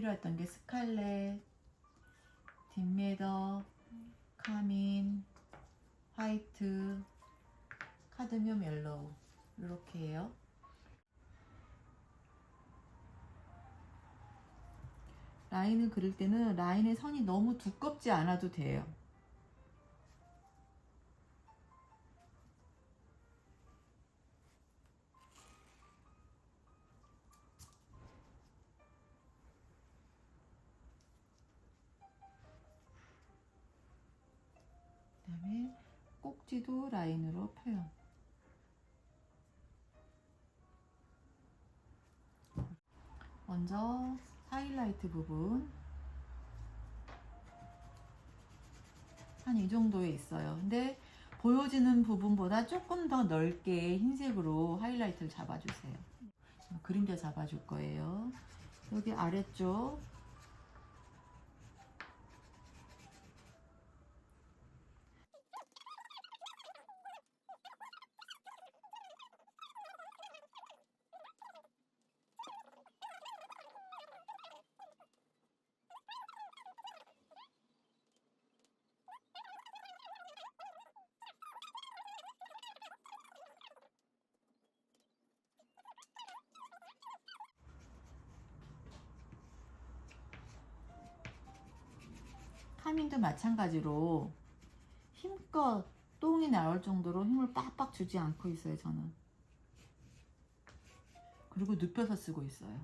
필요했던 게 스칼렛, 딥메더, 카민, 화이트, 카드뮴 옐로우 이렇게 해요. 라인을 그릴 때는 라인의 선이 너무 두껍지 않아도 돼요. 꼭지도 라인으로 표현. 먼저 하이라이트 부분 한 이 정도에 있어요. 근데 보여지는 부분보다 조금 더 넓게 흰색으로 하이라이트를 잡아주세요. 그림자 잡아줄 거예요. 여기 아래쪽 카민도 마찬가지로 힘껏 똥이 나올 정도로 힘을 빡빡 주지 않고 있어요, 저는. 그리고 눕혀서 쓰고 있어요.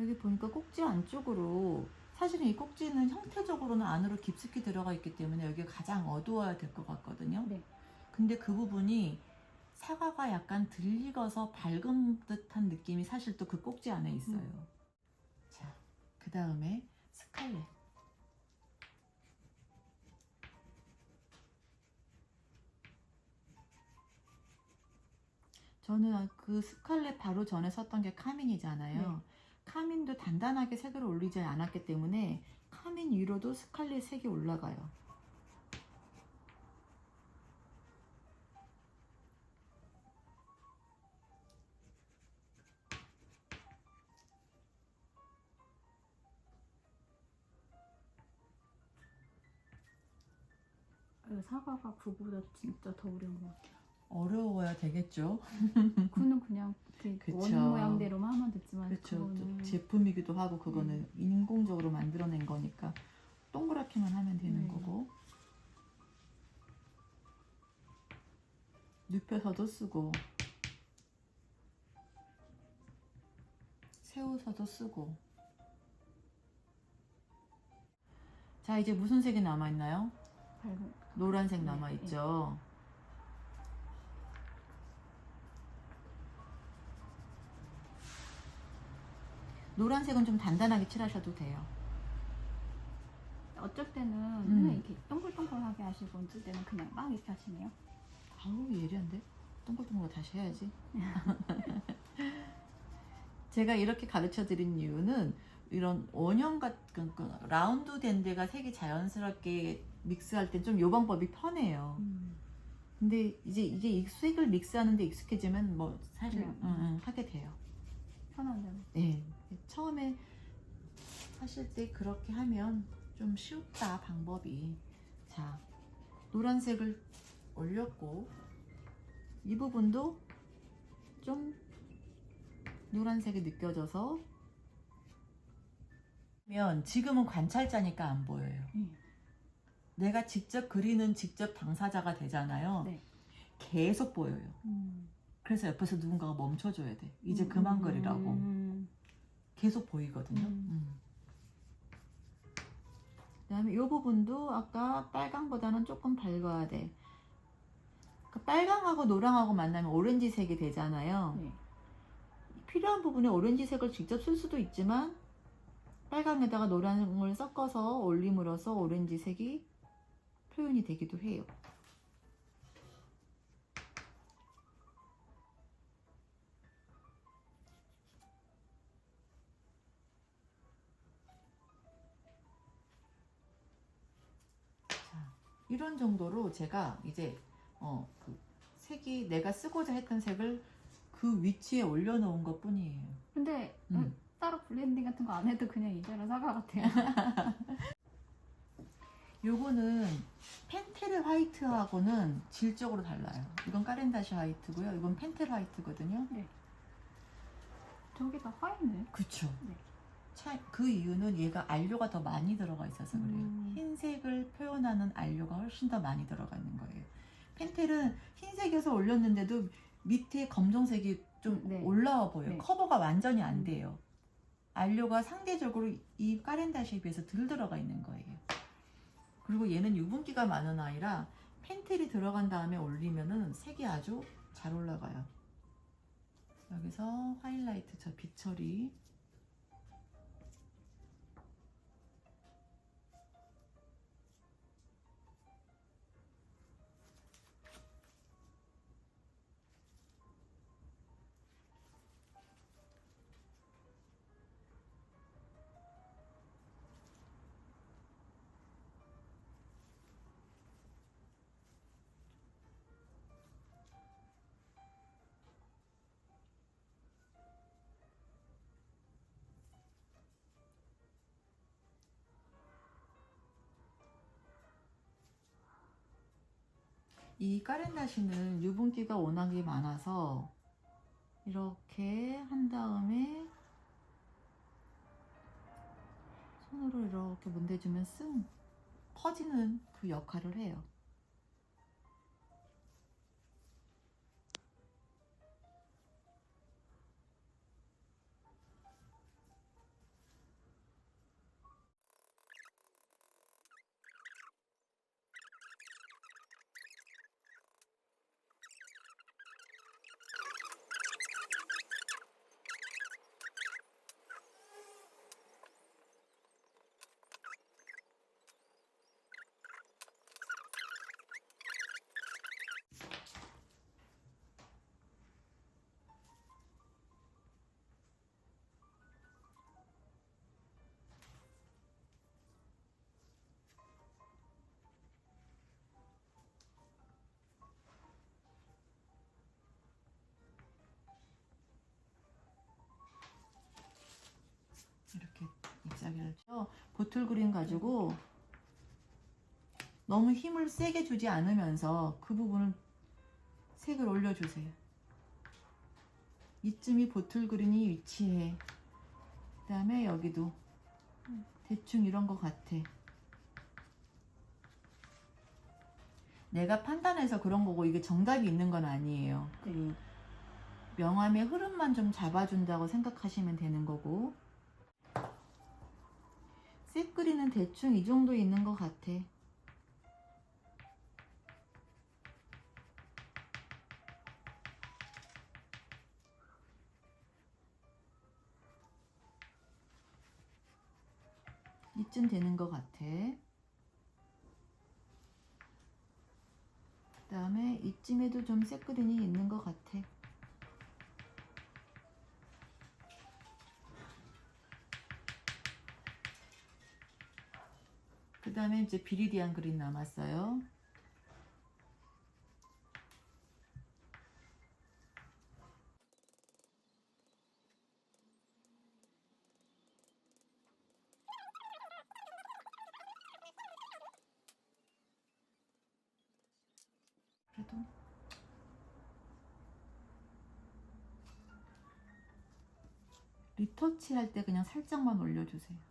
여기 보니까 꼭지 안쪽으로 사실은 이 꼭지는 형태적으로는 안으로 깊숙이 들어가 있기 때문에 여기 가장 어두워야 될 것 같거든요. 네. 근데 그 부분이 사과가 약간 들익어서 밝은 듯한 느낌이 사실 또 그 꼭지 안에 있어요. 음. 자, 그 다음에 스칼렛. 저는 그 스칼렛 바로 전에 썼던 게 카민이잖아요. 네. 카민도 단단하게 색을 올리지 않았기 때문에 카민 위로도 스칼렛 색이 올라가요. 그 사과가 그보다 진짜 더 어려운 것 같아요. 어려워야 되겠죠. 그는 그냥. 원인 모양대로만 제품이기도 하고 그거는 인공적으로 만들어낸 거니까 동그랗게만 하면 되는 네. 거고. 눕혀서도 쓰고 세워서도 쓰고. 자 이제 무슨 색이 남아 있나요? 밝은 노란색 네, 남아 있죠. 노란색은 좀 단단하게 칠하셔도 돼요. 어쩔 때는 음. 그냥 이렇게 동글동글하게 하시고 어쩔 때는 그냥 막 이렇게 하시네요. 아우 예리한데? 동글동글 다시 해야지. 제가 이렇게 가르쳐 드린 이유는 이런 원형 같은 그 라운드 된 데가 색이 자연스럽게 믹스할 때 좀 요 방법이 편해요. 음. 근데 이제 이게 이 색을 믹스하는데 익숙해지면 뭐 사실 응, 응, 하게 돼요. 편한 대로. 네. 처음에 하실 때 그렇게 하면 좀 쉽다 방법이. 자, 노란색을 올렸고 이 부분도 좀 노란색이 느껴져서 면 지금은 관찰자니까 안 보여요. 네. 내가 직접 그리는 직접 당사자가 되잖아요. 네. 계속 보여요. 음. 그래서 옆에서 누군가가 멈춰줘야 돼. 이제 그만 음. 그리라고. 음. 계속 보이거든요. 음. 음. 그다음에 이 부분도 아까 빨강보다는 조금 밝아야 돼. 그 빨강하고 노랑하고 만나면 오렌지색이 되잖아요. 네. 필요한 부분에 오렌지색을 직접 쓸 수도 있지만 빨강에다가 노랑을 섞어서 올림으로써 오렌지색이 표현이 되기도 해요. 이런 정도로 제가 이제 어, 그 색이 내가 쓰고자 했던 색을 그 위치에 올려놓은 것 뿐이에요. 근데 음. 따로 블렌딩 같은 거 안 해도 그냥 이대로 사과 같아요. 요거는 펜텔 화이트하고는 질적으로 달라요. 이건 까렌다시 화이트고요. 이건 펜텔 화이트거든요. 저게 다 화이네. 그쵸. 네. 차, 그 이유는 얘가 안료가 더 많이 들어가 있어서 그래요. 음. 흰색을 표현하는 안료가 훨씬 더 많이 들어가 있는 거예요. 펜텔은 흰색에서 올렸는데도 밑에 검정색이 좀 네. 올라와 보여요. 네. 커버가 완전히 안 음. 돼요. 안료가 상대적으로 이 까렌다시에 비해서 덜 들어가 있는 거예요. 그리고 얘는 유분기가 많은 아이라 펜텔이 들어간 다음에 올리면은 색이 아주 잘 올라가요. 여기서 하이라이트 저 빛 처리 이 까렌다시는 유분기가 워낙에 많아서 이렇게 한 다음에 손으로 이렇게 문대주면 쓱 퍼지는 그 역할을 해요. 쳐 보틀 그린 가지고 너무 힘을 세게 주지 않으면서 그 부분을 색을 올려주세요. 이쯤이 보틀 그린이 위치해. 그 다음에 여기도 대충 이런 것 같아. 내가 판단해서 그런 거고 이게 정답이 있는 건 아니에요. 그 명암의 흐름만 좀 잡아준다고 생각하시면 되는 거고 색 그리는 대충 이 정도 있는 것 같아. 이쯤 되는 것 같아. 그 다음에 이쯤에도 좀 색그린이 있는 것 같아. 그 다음에 이제 비리디안 그린 남았어요. 그래도 리터치 할 때 그냥 살짝만 올려주세요.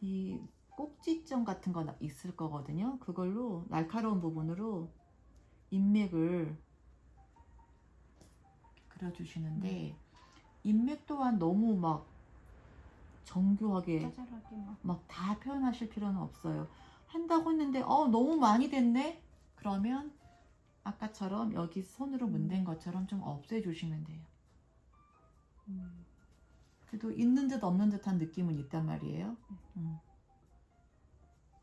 이 꼭지점 같은 거 있을 거거든요. 그걸로 날카로운 부분으로 인맥을 그려주시는데 인맥 또한 너무 막 정교하게. 막 다 표현하실 필요는 없어요. 한다고 했는데 어 너무 많이 됐네. 그러면 아까처럼 여기 손으로 문댄 것처럼 좀 없애주시면 돼요. 음. 그래도 있는 듯 없는 듯한 느낌은 있단 말이에요. 음.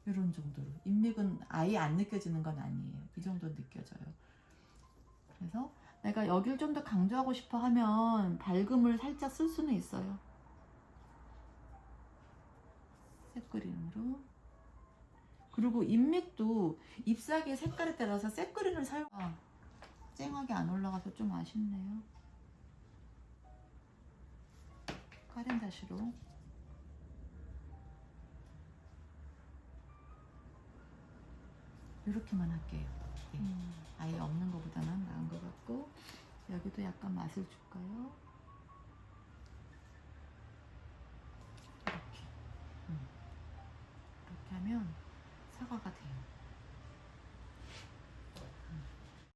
이런 정도로 인맥은 아예 안 느껴지는 건 아니에요. 이 정도 느껴져요. 그래서 내가 여길 좀 더 강조하고 싶어 하면 밝음을 살짝 쓸 수는 있어요. 색그림으로. 그리고 인맥도 잎사귀의 색깔에 따라서 색그림을 사용. 아, 쨍하게 안 올라가서 좀 아쉽네요. 빠른 다시로 이렇게만 할게요. 네. 음. 아예 없는 것보다는 나은 것 같고 여기도 약간 맛을 줄까요? 이렇게 음. 이렇게 하면 사과가 돼요.